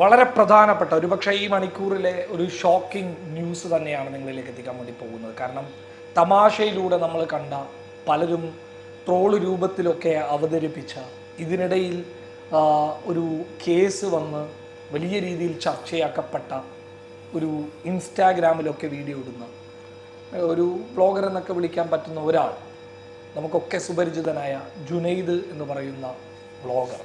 വളരെ പ്രധാനപ്പെട്ട ഒരുപക്ഷെ ഈ മണിക്കൂറിലെ ഒരു ഷോക്കിംഗ് ന്യൂസ് തന്നെയാണ് നിങ്ങളിലേക്ക് എത്തിക്കാൻ വേണ്ടി പോകുന്നത്. കാരണം തമാശയിലൂടെ നമ്മൾ കണ്ട പലരും ട്രോൾ രൂപത്തിലൊക്കെ അവതരിപ്പിച്ച ഇതിനിടയിൽ ഒരു കേസ് വന്ന് വലിയ രീതിയിൽ ചർച്ചയാക്കപ്പെട്ട ഒരു ഇൻസ്റ്റാഗ്രാമിലൊക്കെ വീഡിയോ ഇടുന്ന ഒരു ബ്ലോഗർ എന്നൊക്കെ വിളിക്കാൻ പറ്റുന്ന ഒരാൾ നമുക്കൊക്കെ സുപരിചിതനായ ജുനൈദ് എന്ന് പറയുന്ന ബ്ലോഗർ.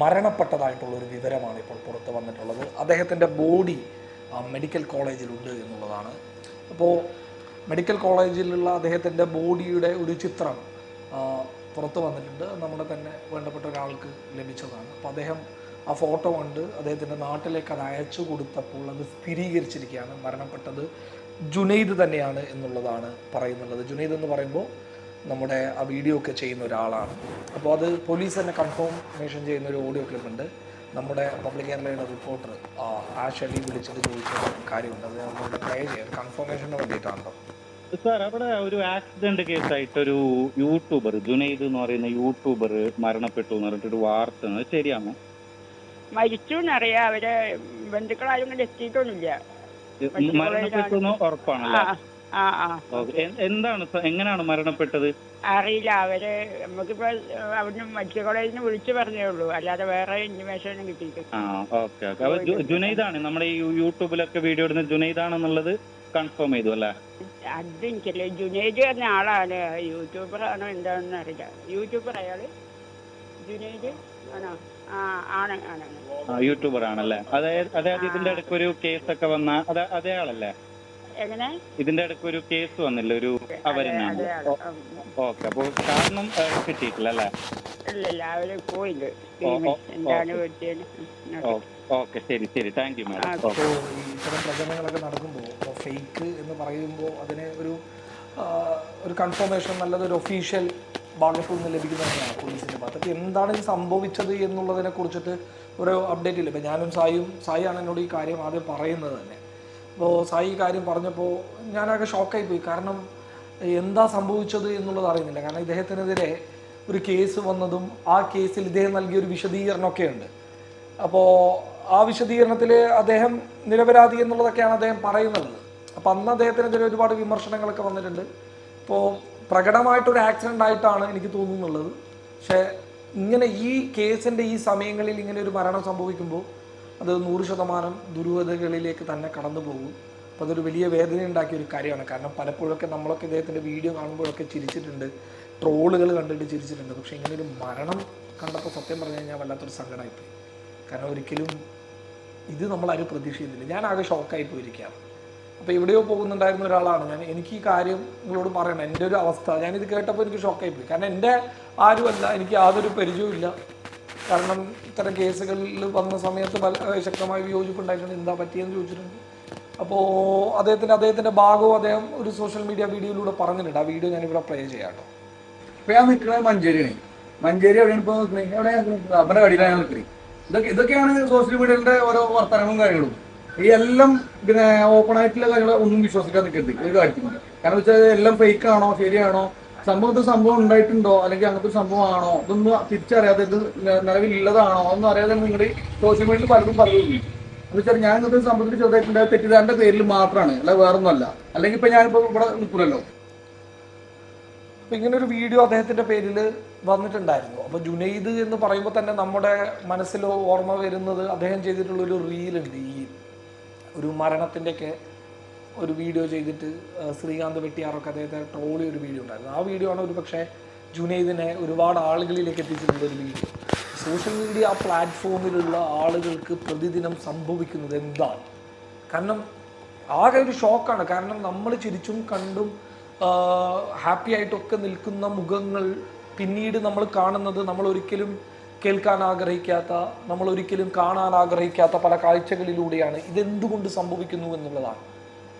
മരണപ്പെട്ടതായിട്ടുള്ള ഒരു വിവരമാണ് ഇപ്പോൾ പുറത്ത് വന്നിട്ടുള്ളത്. അദ്ദേഹത്തിന്റെ ബോഡി മെഡിക്കൽ കോളേജിലുണ്ട് എന്നുള്ളതാണ്. അപ്പോൾ മെഡിക്കൽ കോളേജിലുള്ള അദ്ദേഹത്തിന്റെ ബോഡിയുടെ ഒരു ചിത്രം പുറത്ത് വന്നിട്ടുണ്ട്. നമ്മുടെ തന്നെ വേണ്ടപ്പെട്ട ഒരാൾക്ക് ലഭിച്ചതാണ്. അപ്പോൾ അദ്ദേഹം ആ ഫോട്ടോ കണ്ട് അദ്ദേഹത്തിന്റെ നാട്ടിലേക്ക് അത് അയച്ചു കൊടുത്തപ്പോൾ അത് സ്ഥിരീകരിച്ചിരിക്കുകയാണ്. മരണപ്പെട്ടത് ജുനൈദ് തന്നെയാണ് എന്നുള്ളതാണ് പറയുന്നുള്ളത്. ജുനൈദ് എന്ന് പറയുമ്പോൾ നമ്മുടെ ആ വീഡിയോ ഒക്കെ ചെയ്യുന്ന ഒരാളാണ്. അപ്പോൾ അത് പോലീസ് തന്നെ കൺഫർമേഷൻ ചെയ്യുന്ന ഒരു ഓഡിയോ ക്ലിപ്പ് ഉണ്ട്. നമ്മുടെ പബ്ലിക് കേരളയുടെ റിപ്പോർട്ടർ ആഷ് അലി വിളിച്ചിട്ട് ചോദിച്ച കാര്യമുണ്ട്. അത് നമ്മളോട് ട്രൈ ചെയ്യാം. കൺഫർമേഷന് വേണ്ടിയിട്ടാണല്ലോ. സാർ അവിടെ ഒരു ആക്സിഡന്റ് കേസായിട്ട് ഒരു യൂട്യൂബർ ജുനൈദ് എന്ന് പറയുന്ന യൂട്യൂബർ മരണപ്പെട്ടു എന്ന് പറഞ്ഞിട്ട് വാർത്ത. ശരിയാണോ? മരിച്ചു എന്നറിയാം അവരെ ബന്ധുക്കളാരും കൂടെ എത്തിയിട്ടൊന്നുമില്ല. മരണപ്പെട്ടു എന്ന് ഉറപ്പാണല്ലേ? ആ ആ. ആ എന്താണ് സ- എങ്ങനെയാണ് മരണപ്പെട്ടത്? അറിയില്ല. അവർ നമുക്കിപ്പോ അവിടുന്ന് മെഡിക്കൽ കോളേജിൽ നിന്ന് വിളിച്ചു പറഞ്ഞേ ഉള്ളൂ. അല്ലാതെ വേറെ ഇൻഫർമേഷൻ ഒന്നും കിട്ടിയിട്ടില്ല. ആ ഓക്കെ ഓക്കെ. അപ്പൊ ജു- ജുനൈദാണ്. നമ്മുടെ ഈ യൂ- യൂട്യൂബിലൊക്കെ വീഡിയോ ഇടുന്ന ജുനൈദാണെന്നുള്ളത് കൺഫേം ചെയ്തു അല്ലേ? അത് എനിക്കല്ല ജുനൈദ് പറഞ്ഞ ആളാണ്. യൂട്യൂബർ ആണോ എന്താണെന്ന് അറിയില്ല. യൂട്യൂബർ അയാൾ ജുനൈദ്? ആണോ? ആ ആണ് ആണ് ആ യൂട്യൂബർ ആണല്ലേ അതായത് അതായത് ഇതിന്റെ ഇടയ്ക്ക് ഒരു കേസൊക്കെ വന്ന അതെ അതേ ആളല്ലേ? എങ്ങനെ? ഇതിന്റെ ഇടയ്ക്ക് ഒരു കേസ് വന്നില്ല ഒരു അവരെന്നാണ് ഓക്കെ അപ്പോൾ കാരണം കിട്ടിയിട്ടില്ല അല്ലേ? ഇല്ല അവർ പോയില്ല. എന്താണ്. പറ്റിയത് ഓക്കെ ശരി ശരി. താങ്ക് യു മാഡം ഇത്തരം പ്രചരണങ്ങളൊക്കെ നടക്കുമ്പോൾ ഇപ്പോൾ ഫേക്ക് എന്ന് പറയുമ്പോൾ അതിനെ ഒരു ഒരു കൺഫർമേഷൻ നല്ലത് ഒരു ഒഫീഷ്യൽ ഭാഗത്തു നിന്ന് ലഭിക്കുന്നതാണ് പോലീസിന്റെ ഭാഗത്ത്. എന്താണ് ഇത് സംഭവിച്ചത് എന്നുള്ളതിനെ കുറിച്ചിട്ട് ഒരു അപ്ഡേറ്റ് ഇല്ല. ഇപ്പം ഞാനും സായും സായി ആണ് എന്നോട് ഈ കാര്യം ആദ്യം പറയുന്നത് തന്നെ. അപ്പോൾ സായി കാര്യം പറഞ്ഞപ്പോൾ ഞാനാകെ ഷോക്കായി പോയി കാരണം എന്താ സംഭവിച്ചത് എന്നുള്ളത് അറിയുന്നില്ല. കാരണം ഇദ്ദേഹത്തിനെതിരെ ഒരു കേസ് വന്നതും ആ കേസിൽ ഇദ്ദേഹം നൽകിയ ഒരു വിശദീകരണമൊക്കെ ഉണ്ട് അപ്പോൾ ആ വിശദീകരണത്തിൽ അദ്ദേഹം നിരപരാധി എന്നുള്ളതൊക്കെയാണ് അദ്ദേഹം പറയുന്നത്. അപ്പോൾ അന്ന് അദ്ദേഹത്തിനെതിരെ ഒരുപാട് വിമർശനങ്ങളൊക്കെ വന്നിട്ടുണ്ട്. ഇപ്പോൾ പ്രകടമായിട്ടൊരു ആക്സിഡന്റ് ആയിട്ടാണ് എനിക്ക് തോന്നുന്നുള്ളത്. പക്ഷേ ഇങ്ങനെ ഈ കേസിന്റെ ഈ സമയങ്ങളിൽ ഇങ്ങനെ ഒരു മരണം സംഭവിക്കുമ്പോൾ അത് നൂറ് ശതമാനം ദുരൂഹതകളിലേക്ക് തന്നെ കടന്നു പോകും. അപ്പോൾ അതൊരു വലിയ വേദന ഉണ്ടാക്കിയ ഒരു കാര്യമാണ്. കാരണം പലപ്പോഴൊക്കെ നമ്മളൊക്കെ ഇദ്ദേഹത്തിന്റെ വീഡിയോ കാണുമ്പോഴൊക്കെ ചിരിച്ചിട്ടുണ്ട്. ട്രോളുകൾ കണ്ടിട്ട് ചിരിച്ചിട്ടുണ്ട്. പക്ഷേ ഇങ്ങനെ ഒരു മരണം കണ്ടപ്പോൾ സത്യം പറഞ്ഞു കഴിഞ്ഞാൽ വല്ലാത്തൊരു സങ്കടമായിപ്പോയി. കാരണം ഒരിക്കലും ഇത് നമ്മളാരും പ്രതീക്ഷിക്കുന്നില്ല. ഞാൻ ആകെ ഷോക്കായി പോയിരിക്കുകയാണ്. അപ്പോൾ എവിടെയോ പോകുന്നുണ്ടായിരുന്ന ഒരാളാണ് ഞാൻ. എനിക്ക് ഈ കാര്യം നിങ്ങളോട് പറയണം. എന്റെ ഒരു അവസ്ഥ. ഞാനിത് കേട്ടപ്പോൾ എനിക്ക് ഷോക്കായി പോയി കാരണം എന്റെ ആരുമല്ല. എനിക്ക് യാതൊരു പരിചയവും ഇല്ല കാരണം ഇത്തരം കേസുകളിൽ വന്ന സമയത്ത് പല ശക്തമായ വിയോജിപ്പുണ്ടായിട്ടുണ്ട് എന്താ പറ്റിയെന്ന് ചോദിച്ചിട്ടുണ്ട്. അപ്പോൾ അദ്ദേഹത്തിന്റെ അദ്ദേഹത്തിന്റെ ഭാഗവും അദ്ദേഹം ഒരു സോഷ്യൽ മീഡിയ വീഡിയോയിലൂടെ പറഞ്ഞിട്ടുണ്ട്. ആ വീഡിയോ ഞാനിവിടെ പ്ലേ ചെയ്യാം ഇപ്പൊ ഞാൻ നിൽക്കുന്നത് മഞ്ചേരിയാണ്. മഞ്ചേരി എവിടെയാണ് ഇപ്പോൾ നിൽക്കുന്നത് എവിടെയാണ് അവരുടെ കടിയിലാണ് ഞാൻ നിൽക്കുന്നത് ഇതൊക്കെ ഇതൊക്കെയാണ് സോഷ്യൽ മീഡിയയുടെ ഓരോ വർത്തമാനവും കാര്യങ്ങളും. ഈ എല്ലാം പിന്നെ ഓപ്പൺ ആയിട്ടുള്ള കാര്യങ്ങൾ ഒന്നും വിശ്വസിക്കാൻ നിൽക്കരുത് ഒരു കാര്യത്തിൽ കാരണം വെച്ചാൽ എല്ലാം ഫേക്ക് ആണോ ശരിയാണോ? സംഭവത്തിൽ സംഭവം ഉണ്ടായിട്ടുണ്ടോ? അല്ലെങ്കിൽ അങ്ങനത്തെ ഒരു സംഭവമാണോ? ഇതൊന്നും തിരിച്ചറിയാതെ ഇത് നിലവിലുള്ളതാണോ? ഒന്നും അറിയാതെ നിങ്ങൾ സോഷ്യൽ മീഡിയയിൽ പലരും പറയുന്നു എന്ന് വെച്ചാൽ ഞാൻ ഇങ്ങനത്തെ സംഭവത്തിൽ ചെറുതായിട്ടുണ്ടായ തെറ്റിദ്ധാരന്റെ പേരിൽ മാത്രമാണ് അല്ല വേറൊന്നുമല്ല. അല്ലെങ്കിൽ ഇപ്പൊ ഞാനിപ്പോ ഇവിടെ നിൽക്കില്ലല്ലോ അപ്പോൾ ഇങ്ങനെ ഒരു വീഡിയോ അദ്ദേഹത്തിന്റെ പേരിൽ വന്നിട്ടുണ്ടായിരുന്നു. അപ്പൊ ജുനൈദ് എന്ന് പറയുമ്പോൾ തന്നെ നമ്മുടെ മനസ്സിൽ ഓർമ്മ വരുന്നത് അദ്ദേഹം ചെയ്തിട്ടുള്ള ഒരു റീലുണ്ട് ഈ ഒരു മരണത്തിന്റെയൊക്കെ ഒരു വീഡിയോ ചെയ്തിട്ട് ശ്രീകാന്ത് വെട്ടിയാറൊക്കെ അദ്ദേഹത്തെ ട്രോളി ഒരു വീഡിയോ ഉണ്ടായിരുന്നു. ആ വീഡിയോ ആണ് ഒരു പക്ഷേ ജുനൈദിനെ ഒരുപാട് ആളുകളിലേക്ക് എത്തിച്ചിട്ടുള്ള ഒരു വീഡിയോ സോഷ്യൽ മീഡിയ പ്ലാറ്റ്ഫോമിലുള്ള ആളുകൾക്ക് പ്രതിദിനം സംഭവിക്കുന്നത് എന്താണ്? കാരണം ആകെ ഒരു ഷോക്കാണ് കാരണം നമ്മൾ ചിരിച്ചും കണ്ടും ഹാപ്പി ആയിട്ടൊക്കെ നിൽക്കുന്ന മുഖങ്ങൾ പിന്നീട് നമ്മൾ കാണുന്നത് നമ്മൾ ഒരിക്കലും കേൾക്കാൻ ആഗ്രഹിക്കാത്ത നമ്മൾ ഒരിക്കലും കാണാൻ ആഗ്രഹിക്കാത്ത പല കാഴ്ചകളിലൂടെയാണ്. ഇതെന്തുകൊണ്ട് സംഭവിക്കുന്നു എന്നുള്ളതാണ്.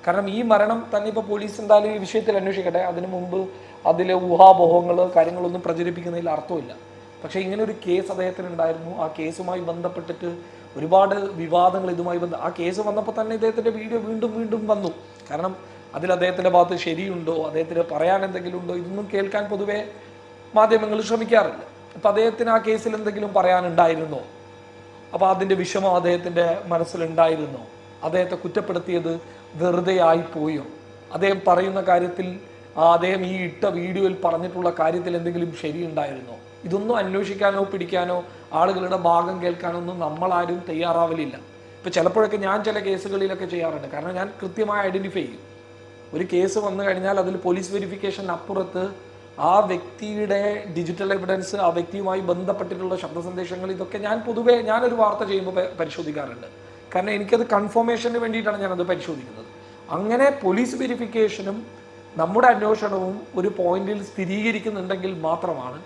കാരണം ഈ മരണം തന്നെ ഇപ്പോൾ പോലീസ് എന്തായാലും ഈ വിഷയത്തിൽ അന്വേഷിക്കട്ടെ. അതിനു മുമ്പ് അതിലെ ഊഹാപോഹങ്ങൾ കാര്യങ്ങളൊന്നും പ്രചരിപ്പിക്കുന്നതിൽ അർത്ഥമില്ല. പക്ഷേ ഇങ്ങനെ ഒരു കേസ് അദ്ദേഹത്തിന് ഉണ്ടായിരുന്നു ആ കേസുമായി ബന്ധപ്പെട്ടിട്ട് ഒരുപാട് വിവാദങ്ങൾ ഇതുമായി ബന്ധം ആ കേസ് വന്നപ്പോൾ തന്നെ ഇദ്ദേഹത്തിന്റെ വീഡിയോ വീണ്ടും വീണ്ടും വന്നു. കാരണം അതിൽ അദ്ദേഹത്തിന്റെ ഭാഗത്ത് ശരിയുണ്ടോ? അദ്ദേഹത്തിന് പറയാൻ എന്തെങ്കിലും ഉണ്ടോ? ഇതൊന്നും കേൾക്കാൻ പൊതുവേ മാധ്യമങ്ങൾ ശ്രമിക്കാറില്ല. അപ്പം അദ്ദേഹത്തിന് ആ കേസിൽ എന്തെങ്കിലും പറയാനുണ്ടായിരുന്നോ? അപ്പോൾ അതിന്റെ വിഷമം അദ്ദേഹത്തിന്റെ മനസ്സിലുണ്ടായിരുന്നോ? അദ്ദേഹത്തെ കുറ്റപ്പെടുത്തിയത് വെറുതെ ആയിപ്പോയോ അദ്ദേഹം പറയുന്ന കാര്യത്തിൽ അദ്ദേഹം ഈ ഇട്ട വീഡിയോയിൽ പറഞ്ഞിട്ടുള്ള കാര്യത്തിൽ എന്തെങ്കിലും ശരിയുണ്ടായിരുന്നോ? ഇതൊന്നും അന്വേഷിക്കാനോ പിടിക്കാനോ ആളുകളുടെ ഭാഗം കേൾക്കാനോ ഒന്നും നമ്മളാരും തയ്യാറാവലില്ല. ഇപ്പം ചിലപ്പോഴൊക്കെ ഞാൻ ചില കേസുകളിലൊക്കെ ചെയ്യാറുണ്ട്. കാരണം ഞാൻ കൃത്യമായി ഐഡന്റിഫൈ ചെയ്യും. ഒരു കേസ് വന്നു കഴിഞ്ഞാൽ അതിൽ പോലീസ് വെരിഫിക്കേഷൻ അപ്പുറത്ത് ആ വ്യക്തിയുടെ ഡിജിറ്റൽ എവിഡൻസ് ആ വ്യക്തിയുമായി ബന്ധപ്പെട്ടിട്ടുള്ള ശബ്ദ സന്ദേശങ്ങൾ ഇതൊക്കെ ഞാൻ പൊതുവേ ഞാനൊരു വാർത്ത ചെയ്യുമ്പോൾ പരിശോധിക്കാറുണ്ട്. കാരണം എനിക്കത് കൺഫർമേഷന് വേണ്ടിയിട്ടാണ് ഞാനത് പരിശോധിക്കുന്നത്. അങ്ങനെ പോലീസ് വെരിഫിക്കേഷനും നമ്മുടെ അന്വേഷണവും ഒരു പോയിന്റിൽ സ്ഥിരീകരിക്കുന്നുണ്ടെങ്കിൽ മാത്രമാണ്.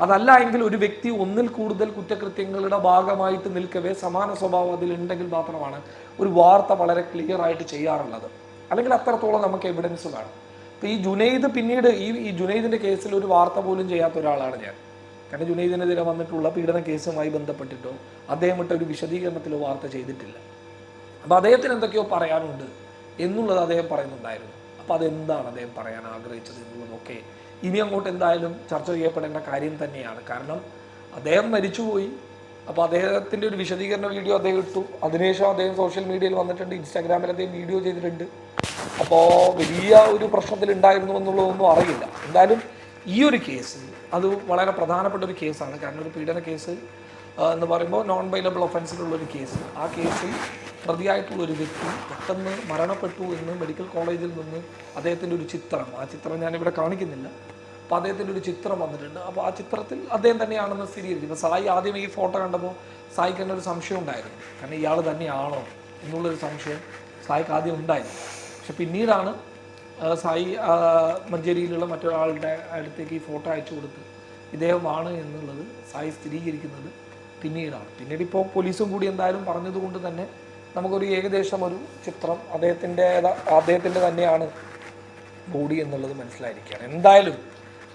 അതല്ല എങ്കിൽ ഒരു വ്യക്തി ഒന്നിൽ കൂടുതൽ കുറ്റകൃത്യങ്ങളുടെ ഭാഗമായിട്ട് നിൽക്കവേ സമാന സ്വഭാവം അതിലുണ്ടെങ്കിൽ മാത്രമാണ് ഒരു വാർത്ത വളരെ ക്ലിയർ ആയിട്ട് ചെയ്യാറുള്ളത്. അല്ലെങ്കിൽ അത്രത്തോളം നമുക്ക് എവിഡൻസ് വേണം. അപ്പോൾ ഈ ജുനൈദ് പിന്നീട് ഈ ഈ ജുനൈദിന്റെ കേസിൽ ഒരു വാർത്ത പോലും ചെയ്യാത്ത ഒരാളാണ് ഞാൻ. കാരണം ജുനൈദിനെതിരെ വന്നിട്ടുള്ള പീഡന കേസുമായി ബന്ധപ്പെട്ടിട്ടോ അദ്ദേഹം ഇട്ട ഒരു വിശദീകരണത്തിലോ വാർത്ത ചെയ്തിട്ടില്ല. അപ്പോൾ അദ്ദേഹത്തിന് എന്തൊക്കെയോ പറയാനുണ്ട് എന്നുള്ളത് അദ്ദേഹം പറയുന്നുണ്ടായിരുന്നു. അപ്പോൾ അതെന്താണ് അദ്ദേഹം പറയാൻ ആഗ്രഹിച്ചത് എന്നുള്ളതൊക്കെ ഇനി അങ്ങോട്ട് എന്തായാലും ചർച്ച ചെയ്യപ്പെടേണ്ട കാര്യം തന്നെയാണ്. കാരണം അദ്ദേഹം മരിച്ചുപോയി. അപ്പോൾ അദ്ദേഹത്തിന്റെ ഒരു വിശദീകരണ വീഡിയോ അദ്ദേഹം ഇട്ടു. അതിനുശേഷം അദ്ദേഹം സോഷ്യൽ മീഡിയയിൽ വന്നിട്ടുണ്ട്. ഇൻസ്റ്റാഗ്രാമിൽ അദ്ദേഹം വീഡിയോ ചെയ്തിട്ടുണ്ട്. അപ്പോൾ വലിയ ഒരു പ്രശ്നത്തിൽ ഉണ്ടായിരുന്നു എന്നുള്ളതൊന്നും അറിയില്ല. എന്തായാലും ഈ ഒരു കേസ് അത് വളരെ പ്രധാനപ്പെട്ട ഒരു കേസാണ്. കാരണം ഒരു പീഡന കേസ് എന്ന് പറയുമ്പോൾ നോൺ ബൈലബിൾ ഒഫൻസിലുള്ള ഒരു കേസ് ആ കേസിൽ പ്രതിയായിട്ടുള്ള ഒരു വ്യക്തി പെട്ടെന്ന് മരണപ്പെട്ടു എന്ന് മെഡിക്കൽ കോളേജിൽ നിന്ന് അദ്ദേഹത്തിന്റെ ഒരു ചിത്രം ആ ചിത്രം ഞാനിവിടെ കാണിക്കുന്നില്ല. അപ്പോൾ അദ്ദേഹത്തിന്റെ ഒരു ചിത്രം വന്നിട്ടുണ്ട്. അപ്പോൾ ആ ചിത്രത്തിൽ അദ്ദേഹം തന്നെയാണെന്ന് സ്ഥിരീകരിച്ചു ഇപ്പോൾ സായി ആദ്യം ഈ ഫോട്ടോ കണ്ടപ്പോൾ സായിക്ക് തന്നെ ഒരു സംശയം ഉണ്ടായിരുന്നു. കാരണം ഇയാൾ തന്നെയാണോ എന്നുള്ളൊരു സംശയം സായിക്ക് ആദ്യം ഉണ്ടായിരുന്നു. പക്ഷെ പിന്നീടാണ് സായി മഞ്ചേരിയിലുള്ള മറ്റൊരാളുടെ അടുത്തേക്ക് ഈ ഫോട്ടോ അയച്ചു കൊടുത്ത് ഇദ്ദേഹമാണ് എന്നുള്ളത് സായി സ്ഥിരീകരിക്കുന്നത് പിന്നീടാണ്. പിന്നീട് ഇപ്പോൾ പോലീസും കൂടി എന്തായാലും പറഞ്ഞതുകൊണ്ട് തന്നെ നമുക്കൊരു ഏകദേശം ഒരു ചിത്രം അദ്ദേഹത്തിന്റെ അദ്ദേഹത്തിന്റെ തന്നെയാണ് ബോഡി എന്നുള്ളത് മനസ്സിലായിരിക്കുകയാണ്. എന്തായാലും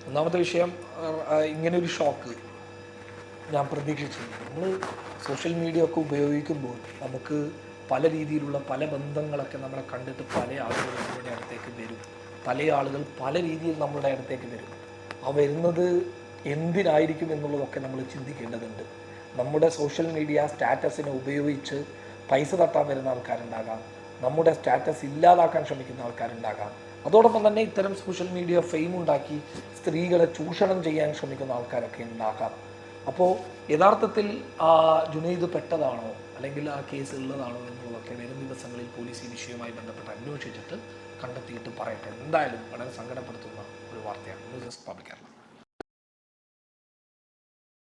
ഒന്നാമത്തെ വിഷയം ഇങ്ങനെ ഒരു ഷോക്ക് ഞാൻ പ്രതീക്ഷിച്ചു നമ്മൾ സോഷ്യൽ മീഡിയ ഒക്കെ ഉപയോഗിക്കുമ്പോൾ നമുക്ക് പല രീതിയിലുള്ള പല ബന്ധങ്ങളൊക്കെ നമ്മളെ കണ്ടിട്ട് പല ആളുകൾ നമ്മുടെ അടുത്തേക്ക് വരും. പല ആളുകൾ പല രീതിയിൽ നമ്മളുടെ അടുത്തേക്ക് വരും. ആ വരുന്നത് എന്തിനായിരിക്കും എന്നുള്ളതൊക്കെ നമ്മൾ ചിന്തിക്കേണ്ടതുണ്ട്. നമ്മുടെ സോഷ്യൽ മീഡിയ സ്റ്റാറ്റസിനെ ഉപയോഗിച്ച് പൈസ തട്ടാൻ വരുന്ന ആൾക്കാരുണ്ടാകാം. നമ്മുടെ സ്റ്റാറ്റസ് ഇല്ലാതാക്കാൻ ശ്രമിക്കുന്ന ആൾക്കാരുണ്ടാകാം. അതോടൊപ്പം തന്നെ ഇത്തരം സോഷ്യൽ മീഡിയ ഫെയിം ഉണ്ടാക്കി സ്ത്രീകളെ ചൂഷണം ചെയ്യാൻ ശ്രമിക്കുന്ന ആൾക്കാരൊക്കെ ഉണ്ടാകാം. അപ്പോൾ യഥാർത്ഥത്തിൽ ആ ജുനൈദ് പെട്ടതാണോ? അല്ലെങ്കിൽ ആ കേസ് ഉള്ളതാണോ എന്നുള്ളതൊക്കെ വരും ദിവസങ്ങളിൽ പോലീസ് ഈ വിഷയവുമായി ബന്ധപ്പെട്ട് അന്വേഷിച്ചിട്ട് കണ്ടെത്തിയിട്ട് പറയട്ടെ. എന്തായാലും വളരെ സങ്കടപ്പെടുത്തുന്ന ഒരു വാർത്തയാണ്. News desk public Kerala.